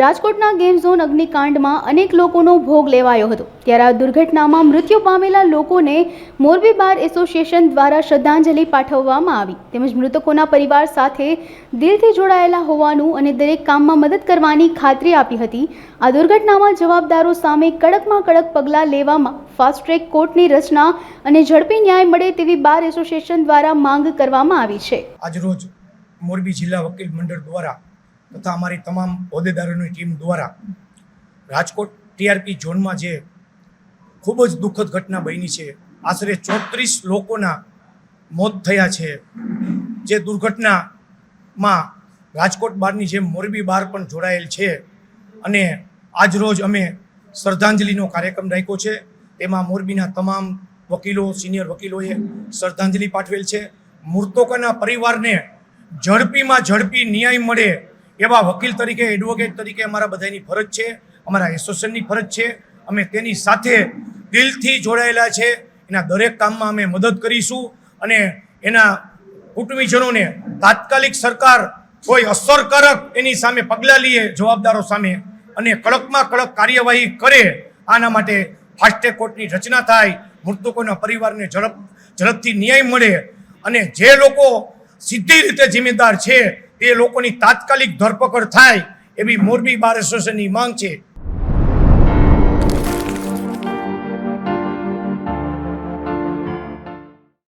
રાજકોટના game zone અગ્નિકાંડમાં અનેક લોકોનો ભોગ લેવાયો હતો. ત્યારે આ દુર્ઘટનામાં મૃત્યુ પામેલા લોકોને મોરબી બાર એસોસિએશન દ્વારા શ્રદ્ધાંજલિ પાઠવવામાં આવી. તેમજ મૃતકોના પરિવાર સાથે દિલથી જોડાયેલા હોવાનું અને દરેક કામમાં મદદ કરવાની ખાતરી આપી હતી. આ દુર્ઘટનામાં જવાબદારો સામે કડકમાં કડક પગલાં લેવામાં ફાસ્ટ ટ્રેક કોર્ટની રચના અને ઝડપી ન્યાય મળે તેવી બાર એસોસિએશન દ્વારા માંગ કરવામાં આવી છે. આજરોજ મોરબી જિલ્લા વકીલ મંડળ દ્વારા તથા અમારી તમામ હોદ્દેદારોની ટીમ દ્વારા રાજકોટ ટીઆરપી ઝોનમાં જે ખૂબ જ દુઃખદ ઘટના બની છે, આશરે ચોત્રીસ લોકોના મોત થયા છે, જે દુર્ઘટનામાં રાજકોટ બારની જેમ મોરબી બાર પણ જોડાયેલ છે અને આજરોજ અમે શ્રદ્ધાંજલિનો કાર્યક્રમ રાખ્યો છે. તેમાં મોરબીના તમામ વકીલો, સિનિયર વકીલોએ શ્રદ્ધાંજલિ પાઠવેલ છે. મૃતકોના પરિવારને ઝડપીમાં ઝડપી ન્યાય મળે એવા વકીલ તરીકે એડવોકેટ તરીકે અમારા બધાની ફરજ છે, અમારા એસોસિએશનની ફરજ છે. અમે તેની સાથે દિલથી જોડાયેલા છે. એના દરેક કામમાં અમે મદદ કરીશું અને એના કુટુંબીજનોને તાત્કાલિક સરકાર કોઈ અસરકારક એની સામે પગલાં લઈએ, જવાબદારો સામે અને કડકમાં કડક કાર્યવાહી કરે, આના માટે ફાસ્ટ કોર્ટની રચના થાય, મૃતકોના પરિવારને ઝડપ, ઝડપથી ન્યાય મળે અને જે લોકો સીધી રીતે જિમ્મેદાર છે તે લોકોની તાત્કાલિક ધરપકડ થાય એવી મોરબી બાર એસોસિએશનની માંગ છે.